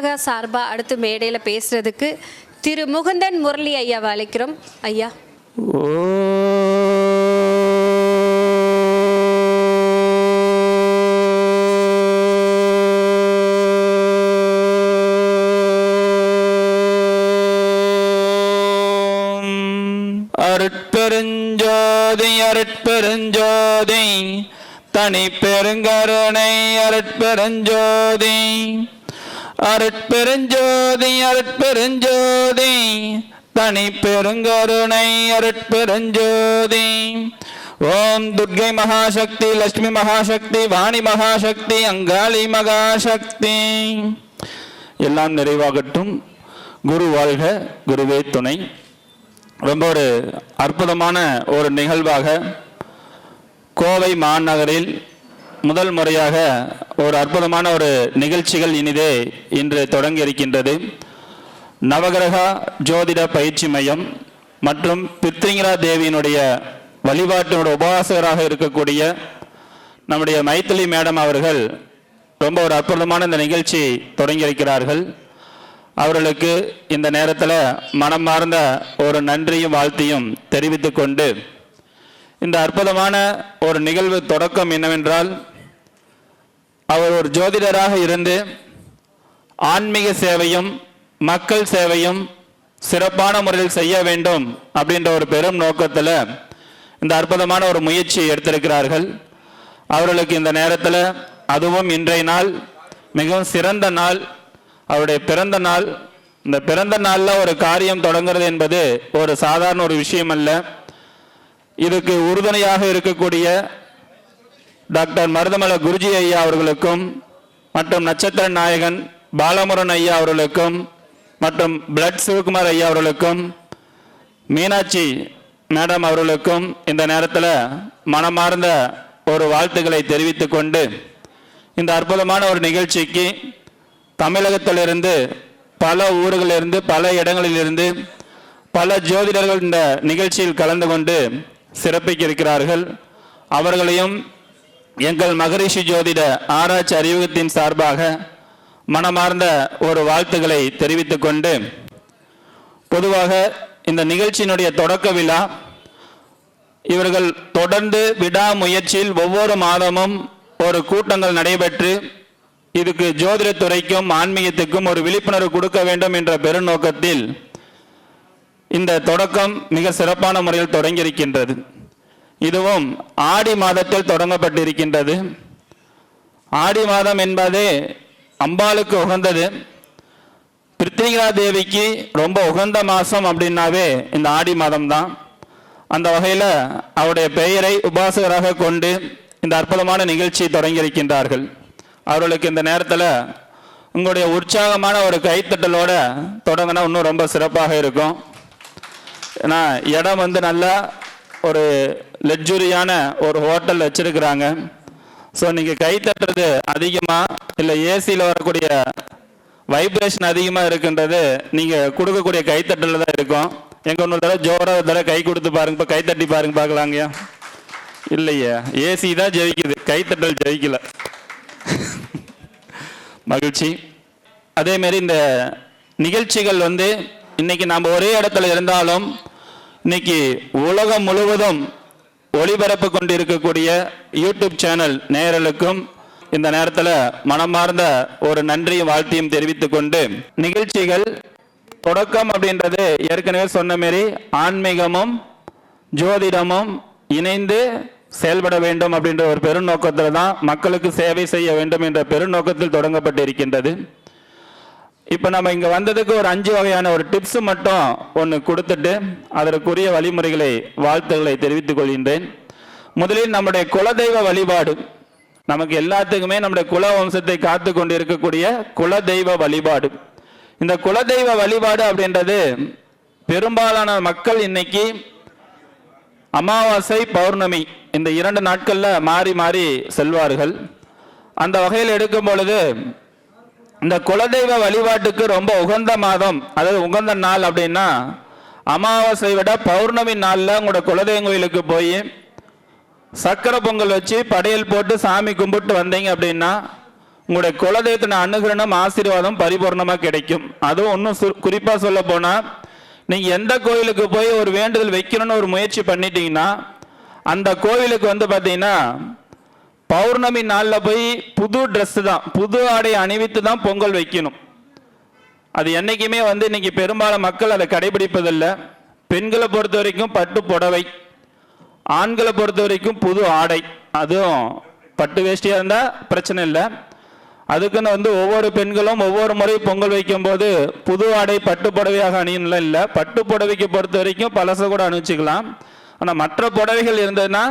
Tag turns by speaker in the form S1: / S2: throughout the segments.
S1: தமிழக சார்பா அடுத்து மேடையில் பேசுறதுக்கு திரு முகுந்தன் முரளி ஐயா அழைக்கிறோம். ஐயா.
S2: அருட்பெருஞ்சோதி அருட்பெருஞ்சோதி தனி பெருங்கருணை அருட்பெருஞ்சோதி. அருட்பெருஞ்சோதி அருட்பெருஞ்சோதி. தனி பெருங்கருணை அருட்பெருஞ்சோதி. ஓம் துர்கை மகாசக்தி லட்சுமி மகாசக்தி வாணி மகாசக்தி அங்காளி மகாசக்தி. எல்லாம் நிறைவாகட்டும். குரு வாழ்க குருவே துணை. ரொம்ப ஒரு அற்புதமான ஒரு நிகழ்வாக கோவை மாநகரில் முதல் முறையாக ஒரு அற்புதமான ஒரு நிகழ்ச்சிகள் இனிதே இன்று தொடங்கி இருக்கின்றது நவகிரகா ஜோதிட பயிற்சி மையம் மற்றும் பித்ரிங்கரா தேவியினுடைய வழிபாட்டினுடைய உபவாசகராக இருக்கக்கூடிய நம்முடைய மைத்திலி மேடம் அவர்கள் ரொம்ப ஒரு அற்புதமான இந்த நிகழ்ச்சி தொடங்கி இருக்கிறார்கள் அவர்களுக்கு இந்த நேரத்தில் மனமார்ந்த ஒரு நன்றியும் வாழ்த்தையும் தெரிவித்து கொண்டு இந்த அற்புதமான ஒரு நிகழ்வு தொடக்கம் என்னவென்றால் அவர் ஒரு ஜோதிடராக இருந்து ஆன்மீக சேவையும் மக்கள் சேவையும் சிறப்பான முறையில் செய்ய வேண்டும் அப்படின்ற ஒரு பெரும் நோக்கத்தில் இந்த அற்புதமான ஒரு முயற்சியை எடுத்திருக்கிறார்கள். அவர்களுக்கு இந்த நேரத்தில் அதுவும் இன்றைய நாள் மிகவும் சிறந்த நாள் அவருடைய பிறந்த நாள். இந்த பிறந்த நாளில் ஒரு காரியம் தொடங்குறது என்பது ஒரு சாதாரண ஒரு விஷயம் அல்ல இதுக்கு உறுதுணையாக இருக்கக்கூடிய டாக்டர் மருதமல குருஜி ஐயா அவர்களுக்கும் மற்றும் நட்சத்திர நாயகன் பாலமுரன் ஐயா அவர்களுக்கும் மற்றும் பிளட் சிவகுமார் ஐயா அவர்களுக்கும் மீனாட்சி மேடம் அவர்களுக்கும் இந்த நேரத்தில் மனமார்ந்த ஒரு வாழ்த்துக்களை தெரிவித்து கொண்டு இந்த அற்புதமான ஒரு நிகழ்ச்சிக்கு தமிழகத்திலிருந்து பல ஊர்களிலிருந்து பல இடங்களிலிருந்து பல ஜோதிடர்கள் இந்த நிகழ்ச்சியில் கலந்து கொண்டு சிறப்பிக்க இருக்கிறார்கள் அவர்களையும் எங்கள் மகரிஷி ஜோதிட ஆராய்ச்சி அறிவகத்தின் சார்பாக மனமார்ந்த ஒரு வாழ்த்துக்களை தெரிவித்துக் கொண்டு பொதுவாக இந்த நிகழ்ச்சியினுடைய தொடக்க விழா இவர்கள் தொடர்ந்து விடாமுயற்சியில் ஒவ்வொரு மாதமும் ஒரு கூட்டங்கள் நடைபெற்று இதுக்கு ஜோதிடத்துறைக்கும் ஆன்மீகத்துக்கும் ஒரு விழிப்புணர்வு கொடுக்க வேண்டும் என்ற பெருநோக்கத்தில் இந்த தொடக்கம் மிக சிறப்பான முறையில் தொடங்கியிருக்கின்றது. இதுவும் ஆடி மாதத்தில் தொடங்கப்பட்டிருக்கின்றது. ஆடி மாதம் என்பதே அம்பாளுக்கு உகந்தது. பிருத்திகா தேவிக்கு ரொம்ப உகந்த மாதம் அப்படின்னாவே இந்த ஆடி மாதம் தான் அந்த வகையில் அவருடைய பெயரை உபாசகராக கொண்டு இந்த அற்புதமான நிகழ்ச்சி தொடங்கியிருக்கின்றார்கள். அவர்களுக்கு இந்த நேரத்தில் உங்களுடைய உற்சாகமான ஒரு கைத்தட்டலோட தொடங்கினா இன்னும் ரொம்ப சிறப்பாக இருக்கும். ஏன்னா இடம் வந்து நல்லா ஒரு லக்ஸுரியான ஒரு ஹோட்டல் வச்சுருக்குறாங்க. ஸோ நீங்கள் கை தட்டுறது அதிகமாக இல்லை ஏசியில் வரக்கூடிய வைப்ரேஷன் அதிகமாக இருக்குன்றது நீங்கள் கொடுக்கக்கூடிய கைத்தட்டலில் தான் இருக்கும். எங்கே ஒன்று தடவை ஜோராக தடவை கை கொடுத்து பாருங்க இப்போ கை தட்டி பாருங்க பார்க்கலாங்கய்யா? இல்லையா ஏசி தான் ஜெயிக்குது கைத்தட்டல் ஜெயிக்கல. மகிழ்ச்சி. அதேமாரி இந்த நிகழ்ச்சிகள் வந்து இன்னைக்கு நாம் ஒரே இடத்துல இருந்தாலும் இன்னைக்கு உலகம் முழுவதும் ஒளிபரப்பு கொண்டு இருக்கக்கூடிய யூடியூப் சேனல் நேயர்களுக்கும் இந்த நேரத்தில் மனமார்ந்த ஒரு நன்றியும் வாழ்த்தையும் தெரிவித்துக் கொண்டு நிகழ்ச்சிகள் தொடக்கம் அப்படின்றது ஏற்கனவே சொன்ன மாரி ஆன்மீகமும் ஜோதிடமும் இணைந்து செயல்பட வேண்டும் அப்படின்ற ஒரு பெருநோக்கத்தில் தான் மக்களுக்கு சேவை செய்ய வேண்டும் என்ற பெருநோக்கத்தில் தொடங்கப்பட்டு இருக்கின்றது இப்போ நம்ம இங்கே வந்ததுக்கு ஒரு அஞ்சு வகையான ஒரு டிப்ஸ் மட்டும் ஒன்று கொடுத்துட்டு அதற்குரிய வழிமுறைகளை வாழ்த்துக்களை தெரிவித்துக் கொள்கின்றேன். முதலில் நம்முடைய குலதெய்வ வழிபாடு. நமக்கு எல்லாத்துக்குமே நம்முடைய குல வம்சத்தை காத்து கொண்டு இருக்கக்கூடிய குலதெய்வ வழிபாடு. இந்த குலதெய்வ வழிபாடு அப்படின்றது பெரும்பாலான மக்கள் இன்னைக்கு அமாவாசை பௌர்ணமி இந்த இரண்டு நாட்களில் மாறி மாறி செல்வார்கள். அந்த வகையில் எடுக்கும் பொழுது இந்த குலதெய்வ வழிபாட்டுக்கு ரொம்ப உகந்த மாதம் அதாவது உகந்த நாள் அப்படின்னா அமாவாசை விட பௌர்ணமி நாளில் உங்களோட குலதெய்வம் கோயிலுக்கு போய் சக்கரை பொங்கல் வச்சு படையல் போட்டு சாமி கும்பிட்டு வந்தீங்க அப்படின்னா உங்களுடைய குலதெய்வத்தின அனுகிரணம் ஆசீர்வாதம் பரிபூர்ணமாக கிடைக்கும். அதுவும் இன்னும் சு குறிப்பாக சொல்ல போனால் நீங்கள் எந்த கோயிலுக்கு போய் ஒரு வேண்டுதல் வைக்கணும்னு ஒரு முயற்சி பண்ணிட்டீங்கன்னா அந்த கோவிலுக்கு வந்து பார்த்தீங்கன்னா பௌர்ணமி நாளில் போய் புது ட்ரெஸ் தான் புது ஆடை அணிவித்து தான் பொங்கல் வைக்கணும். அது என்றைக்குமே வந்து இன்னைக்கு பெரும்பாலும் மக்கள் அதை கடைபிடிப்பதில்லை. பெண்களை பொறுத்த வரைக்கும் பட்டு புடவை ஆண்களை பொறுத்த வரைக்கும் புது ஆடை. அதுவும் பட்டு வேஷ்டியாக இருந்தால் பிரச்சனை இல்லை. அதுக்குன்னு வந்து ஒவ்வொரு பெண்களும் ஒவ்வொரு முறை பொங்கல் வைக்கும்போது புது ஆடை பட்டு புடவையாக அணியணும்லாம் இல்லை. பட்டு புடவைக்கு பொறுத்த வரைக்கும் பழசை கூட அணிவிச்சுக்கலாம் ஆனால் மற்ற புடவைகள் இருந்ததுன்னா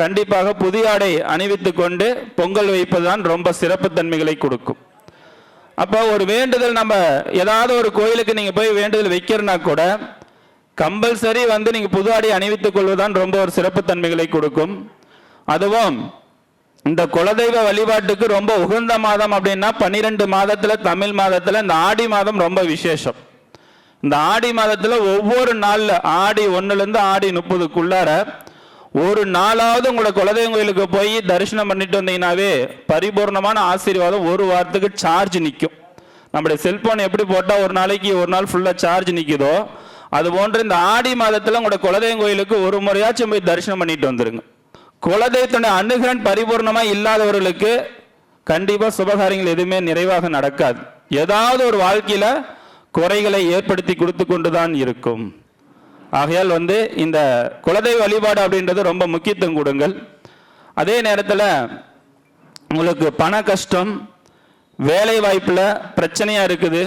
S2: கண்டிப்பாக புதிய ஆடை அணிவித்து கொண்டு பொங்கல் வைப்பது தான் ரொம்ப சிறப்புத்தன்மைகளை கொடுக்கும். அப்போ ஒரு வேண்டுதல் நம்ம ஏதாவது ஒரு கோயிலுக்கு நீங்கள் போய் வேண்டுதல் வைக்கிறனா கூட கம்பல்சரி வந்து நீங்கள் புது ஆடை அணிவித்துக் கொள்வதுதான் ரொம்ப ஒரு சிறப்புத்தன்மைகளை கொடுக்கும். அதுவும் இந்த குலதெய்வ வழிபாட்டுக்கு ரொம்ப உகந்த மாதம் அப்படின்னா பன்னிரெண்டு மாதத்தில் தமிழ் மாதத்தில் இந்த ஆடி மாதம் ரொம்ப விசேஷம். இந்த ஆடி மாதத்தில் ஒவ்வொரு நாளில் ஆடி ஒன்றுலேருந்து ஆடி முப்பதுக்குள்ளார ஒரு நாளாவது உங்களோட குலதெய்வம் கோயிலுக்கு போய் தரிசனம் பண்ணிட்டு வந்தீங்கன்னாவே பரிபூர்ணமான ஆசீர்வாதம் ஒரு வாரத்துக்கு சார்ஜ் நிற்கும் நம்முடைய செல்போன் எப்படி போட்டால் ஒரு நாளைக்கு ஒரு நாள் ஃபுல்லாக சார்ஜ் நிற்குதோ அது போன்று இந்த ஆடி மாதத்தில் உங்களோட குலதெய்வம் கோயிலுக்கு ஒரு முறையாச்சும் போய் தரிசனம் பண்ணிட்டு வந்துருங்க. குலதெய்வத்துடைய அனுகிரன் பரிபூர்ணமாக இல்லாதவர்களுக்கு கண்டிப்பாக சுபகாரியங்கள் எதுவுமே நிறைவாக நடக்காது. ஏதாவது ஒரு வாழ்க்கையில் குறைகளை ஏற்படுத்தி கொடுத்து கொண்டு தான் இருக்கும். ஆகையால் வந்து இந்த குலதெய்வ வழிபாடு அப்படின்றது ரொம்ப முக்கியத்துவம் கொடுங்கள். அதே நேரத்தில் உங்களுக்கு பண கஷ்டம் வேலை வாய்ப்பில் பிரச்சனையாக இருக்குது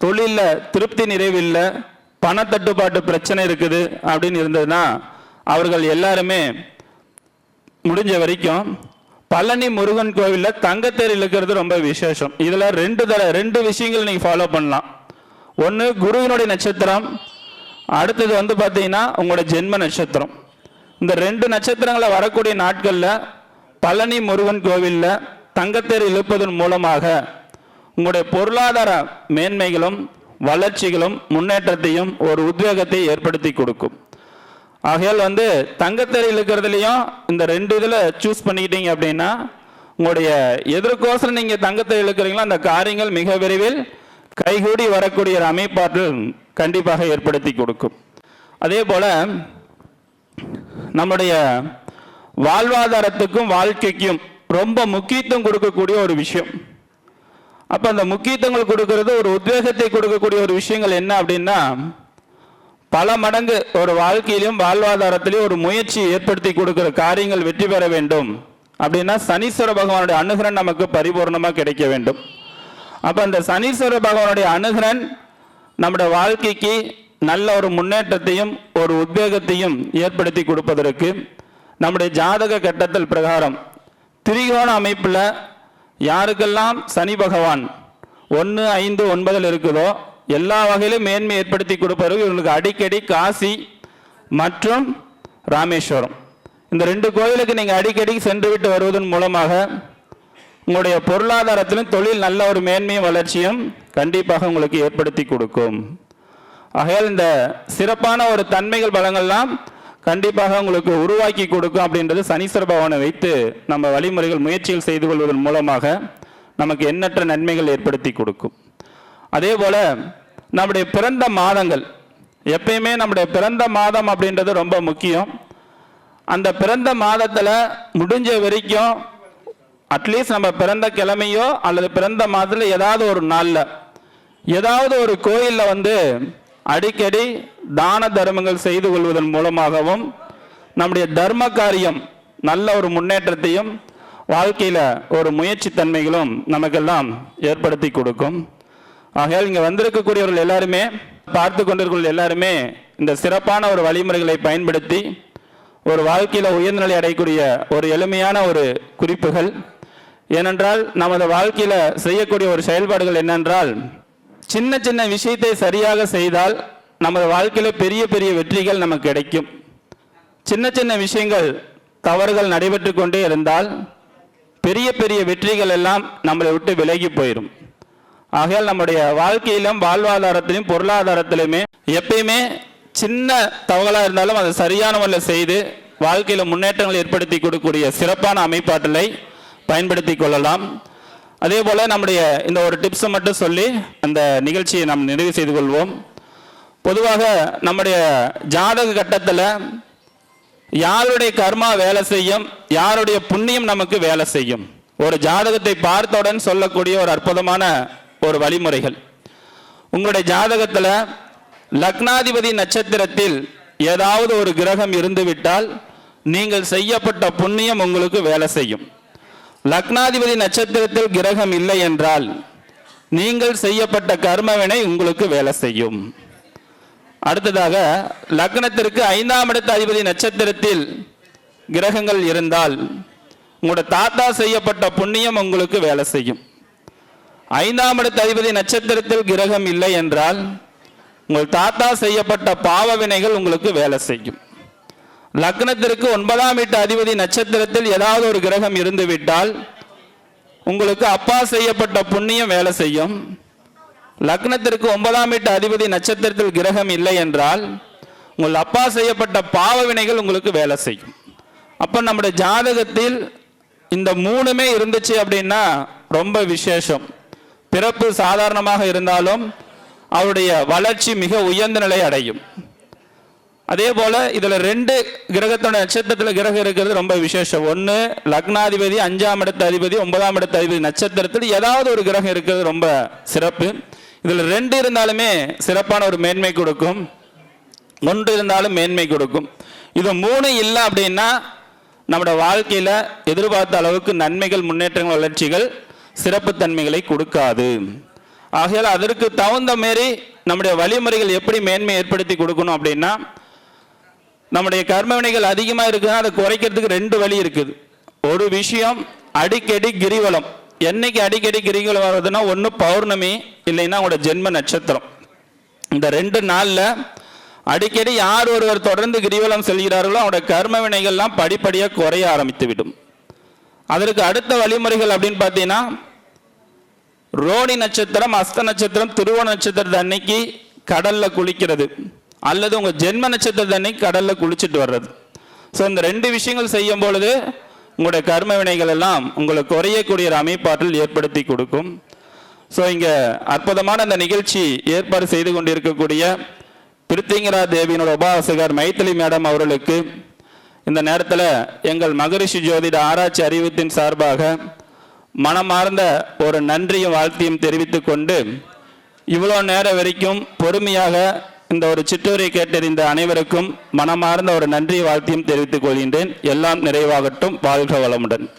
S2: தொழிலில் திருப்தி நிறைவில்லை பணத்தட்டுப்பாட்டு பிரச்சனை இருக்குது அப்படின்னு இருந்ததுன்னா அவர்கள் எல்லாருமே முடிஞ்ச வரைக்கும் பழனி முருகன் கோவிலில் தங்கத்தேர் இழுக்கிறது ரொம்ப விசேஷம். இதில் ரெண்டு தர ரெண்டு விஷயங்கள் நீங்கள் ஃபாலோ பண்ணலாம். ஒன்று குருவினுடைய நட்சத்திரம் அடுத்தது வந்து பார்த்தீங்கன்னா உங்களோட ஜென்ம நட்சத்திரம். இந்த ரெண்டு நட்சத்திரங்களை வரக்கூடிய நாட்களில் பழனி முருகன் கோவிலில் தங்கத்தேர் இழுப்பதன் மூலமாக உங்களுடைய பொருளாதார மேன்மைகளும் வளர்ச்சிகளும் முன்னேற்றத்தையும் ஒரு உத்வேகத்தை ஏற்படுத்தி கொடுக்கும். ஆகையால் வந்து தங்கத்தேர் இழுக்கிறதுலையும் இந்த ரெண்டு இதில் சூஸ் பண்ணிக்கிட்டீங்க அப்படின்னா உங்களுடைய எதிர்கோசரம் நீங்கள் தங்கத்தேர் இழுக்கிறீங்களோ அந்த காரியங்கள் மிக விரைவில் கைகூடி வரக்கூடிய ஒரு அமைப்பாற்றல் கண்டிப்பாக ஏற்படுத்தி கொடுக்கும். அதே போல நம்முடைய வாழ்வாதாரத்துக்கும் வாழ்க்கைக்கும் ரொம்ப முக்கியத்துவம் கொடுக்கக்கூடிய ஒரு விஷயம். அப்ப அந்த முக்கியத்துவங்கள் கொடுக்கறது ஒரு உத்வேகத்தை கொடுக்கக்கூடிய ஒரு விஷயங்கள் என்ன அப்படின்னா பல மடங்கு ஒரு வாழ்க்கையிலும் வாழ்வாதாரத்திலையும் ஒரு முயற்சி ஏற்படுத்தி கொடுக்கிற காரியங்கள் வெற்றி பெற வேண்டும். அப்படின்னா சனீஸ்வர பகவானுடைய அனுகிரன் நமக்கு பரிபூர்ணமாக கிடைக்க வேண்டும். அப்போ அந்த சனீஸ்வர பகவானுடைய அனுகிரன் நம்முடைய வாழ்க்கைக்கு நல்ல ஒரு முன்னேற்றத்தையும் ஒரு உத்வேகத்தையும் ஏற்படுத்தி கொடுப்பதற்கு நம்முடைய ஜாதக கட்டத்தில் பிரகாரம் திரிகோண அமைப்பில் யாருக்கெல்லாம் சனி பகவான் ஒன்று ஐந்து ஒன்பதில் இருக்குதோ எல்லா வகையிலும் மேன்மை ஏற்படுத்தி கொடுப்பவர்கள் இவங்களுக்கு அடிக்கடி காசி மற்றும் ராமேஸ்வரம். இந்த ரெண்டு கோயிலுக்கு நீங்கள் அடிக்கடி சென்று விட்டு வருவதன் மூலமாக உங்களுடைய பொருளாதாரத்திலும் தொழில் நல்ல ஒரு மேன்மையும் வளர்ச்சியும் கண்டிப்பாக உங்களுக்கு ஏற்படுத்தி கொடுக்கும். ஆகையால் இந்த சிறப்பான ஒரு தன்மைகள் பலங்கள்லாம் கண்டிப்பாக உங்களுக்கு உருவாக்கி கொடுக்கும் அப்படின்றது சனீஸ்வர பகவானை வைத்து நம்ம வழிமுறைகள் முயற்சிகள் செய்து கொள்வதன் மூலமாக நமக்கு எண்ணற்ற நன்மைகள் ஏற்படுத்தி கொடுக்கும். அதே போல நம்முடைய பிறந்த மாதங்கள் எப்பயுமே நம்முடைய பிறந்த மாதம் அப்படின்றது ரொம்ப முக்கியம். அந்த பிறந்த மாதத்தில் முடிஞ்ச வரைக்கும் அட்லீஸ்ட் நம்ம பிறந்த கிழமையோ அல்லது பிறந்த மாதத்தில் ஏதாவது ஒரு நாளில் ஏதாவது ஒரு கோயிலில் வந்து அடிக்கடி தான தர்மங்கள் செய்து கொள்வதன் மூலமாகவும் நம்முடைய தர்ம காரியம் நல்ல ஒரு முன்னேற்றத்தையும் வாழ்க்கையில் ஒரு முயற்சி தன்மைகளும் நமக்கெல்லாம் ஏற்படுத்தி கொடுக்கும். ஆகையால் இங்கே வந்திருக்கக்கூடியவர்கள் எல்லாருமே பார்த்து கொண்டிருக்கிற எல்லாருமே இந்த சிறப்பான ஒரு வழிமுறைகளை பயன்படுத்தி ஒரு வாழ்க்கையில் உயர்நிலை அடையக்கூடிய ஒரு எளிமையான ஒரு குறிப்புகள். ஏனென்றால் நமது வாழ்க்கையில் செய்யக்கூடிய ஒரு செயல்பாடுகள் என்னென்றால் சின்ன சின்ன விஷயத்தை சரியாக செய்தால் நமது வாழ்க்கையில் பெரிய பெரிய வெற்றிகள் நமக்கு கிடைக்கும். சின்ன சின்ன விஷயங்கள் தவறுகள் நடைபெற்று கொண்டே இருந்தால் பெரிய பெரிய வெற்றிகள் எல்லாம் நம்மளை விட்டு விலகி போயிடும் ஆகையால் நம்முடைய வாழ்க்கையிலும் வாழ்வாதாரத்திலும் பொருளாதாரத்திலுமே எப்பயுமே சின்ன தவகளாக இருந்தாலும் அதை சரியான முறையில் செய்து வாழ்க்கையில் முன்னேற்றங்கள் ஏற்படுத்தி கொடுக்கக்கூடிய சிறப்பான அமைப்பாற்றலை பயன்படுத்தி கொள்ளலாம். அதே போல் நம்முடைய இந்த ஒரு டிப்ஸை மட்டும் சொல்லி அந்த நிகழ்ச்சியை நாம் நிறைவு செய்து கொள்வோம். பொதுவாக நம்முடைய ஜாதக கட்டத்தில் யாருடைய கர்மா வேலை செய்யும் யாருடைய புண்ணியம் நமக்கு வேலை செய்யும். ஒரு ஜாதகத்தை பார்த்தவுடன் சொல்லக்கூடிய ஒரு அற்புதமான ஒரு வழிமுறைகள். உங்களுடைய ஜாதகத்தில் லக்னாதிபதி நட்சத்திரத்தில் ஏதாவது ஒரு கிரகம் இருந்துவிட்டால் நீங்கள் செய்யப்பட்ட புண்ணியம் உங்களுக்கு வேலை செய்யும். லக்னாதிபதி நட்சத்திரத்தில் கிரகம் இல்லை என்றால் நீங்கள் செய்யப்பட்ட கர்மவினை உங்களுக்கு வேலை செய்யும். அடுத்ததாக லக்னத்திற்கு ஐந்தாம் இடத்த அதிபதி நட்சத்திரத்தில் கிரகங்கள் இருந்தால் உங்களோட தாத்தா செய்யப்பட்ட புண்ணியம் உங்களுக்கு வேலை செய்யும். ஐந்தாம் இடத்த அதிபதி நட்சத்திரத்தில் கிரகம் இல்லை என்றால் உங்கள் தாத்தா செய்யப்பட்ட பாவ வினைகள் உங்களுக்கு வேலை செய்யும். லக்னத்திற்கு ஒன்பதாம் வீட்டு அதிபதி நட்சத்திரத்தில் ஏதாவது ஒரு கிரகம் இருந்துவிட்டால் உங்களுக்கு அப்பா செய்யப்பட்ட புண்ணியம் வேலை செய்யும். லக்னத்திற்கு ஒன்பதாம் வீட்டு அதிபதி நட்சத்திரத்தில் கிரகம் இல்லை என்றால் உங்கள் அப்பா செய்யப்பட்ட பாவ வினைகள் உங்களுக்கு வேலை செய்யும். அப்போ நம்முடைய ஜாதகத்தில் இந்த மூணுமே இருந்துச்சு அப்படின்னா ரொம்ப விசேஷம். பிறப்பு சாதாரணமாக இருந்தாலும் அவருடைய வளர்ச்சி மிக உயர்ந்த நிலை அடையும். அதே போல இதுல ரெண்டு கிரகத்தோட நட்சத்திரத்துல கிரகம் இருக்கிறது ரொம்ப விசேஷம். ஒன்று லக்னாதிபதி அஞ்சாம் இடத்து அதிபதி ஒன்பதாம் இடத்து அதிபதி நட்சத்திரத்தில் ஏதாவது ஒரு கிரகம் இருக்கிறது ரொம்ப சிறப்பு. இதுல ரெண்டு இருந்தாலுமே சிறப்பான ஒரு மேன்மை கொடுக்கும். ஒன்று இருந்தாலும் மேன்மை கொடுக்கும். இது மூணு இல்லை அப்படின்னா நம்மளோட வாழ்க்கையில எதிர்பார்த்த அளவுக்கு நன்மைகள் முன்னேற்றங்கள் வளர்ச்சிகள் சிறப்பு தன்மைகளை கொடுக்காது. ஆகையால் அதற்கு தகுந்த மாரி நம்முடைய வழிமுறைகள் எப்படி மேன்மை ஏற்படுத்தி கொடுக்கணும் அப்படின்னா நம்முடைய கர்மவினைகள் அதிகமாக இருக்குதுன்னா அதை குறைக்கிறதுக்கு ரெண்டு வழி இருக்குது. ஒரு விஷயம் அடிக்கடி கிரிவலம். என்னைக்கு அடிக்கடி கிரிவலம் வருதுன்னா ஒன்று பௌர்ணமி இல்லைன்னா உங்களோட ஜென்ம நட்சத்திரம். இந்த ரெண்டு நாளில் அடிக்கடி யார் ஒருவர் தொடர்ந்து கிரிவலம் செல்கிறார்களோ அவருடைய கர்ம வினைகள்லாம் படிப்படியாக குறைய ஆரம்பித்து விடும் அதற்கு அடுத்த வழிமுறைகள் அப்படின்னு பார்த்தீங்கன்னா ரோணி நட்சத்திரம் அஸ்த நட்சத்திரம் திருவோண நட்சத்திரத்து அன்னைக்கு கடலில் குளிக்கிறது. அல்லது உங்க ஜென்ம நட்சத்திரத்தை அன்னைக்கு கடல்ல குளிச்சுட்டு வர்றது. ஸோ இந்த ரெண்டு விஷயங்கள் செய்யும் பொழுது உங்களுடைய கர்ம வினைகள் எல்லாம் உங்களுக்கு குறையக்கூடிய ஒரு அமைப்பாற்றல் ஏற்படுத்தி கொடுக்கும். ஸோ இங்கே அற்புதமான அந்த நிகழ்ச்சி ஏற்பாடு செய்து கொண்டிருக்கக்கூடிய பிரித்திங்கரா தேவியினோட உபாசகர் மைத்திலி மேடம் அவர்களுக்கு இந்த நேரத்தில் எங்கள் மகரிஷி ஜோதிட ஆராய்ச்சி அறிவித்தின் சார்பாக மனமார்ந்த ஒரு நன்றியும் வாழ்த்தையும் தெரிவித்து கொண்டு இவ்வளோ நேரம் வரைக்கும் பொறுமையாக இந்த ஒரு சிற்றூரை கேட்டறிந்த அனைவருக்கும் மனமார்ந்த ஒரு நன்றி வாழ்த்தையும் தெரிவித்துக் கொள்கின்றேன். எல்லாம் நிறைவாகட்டும். வாழ்க வளமுடன்.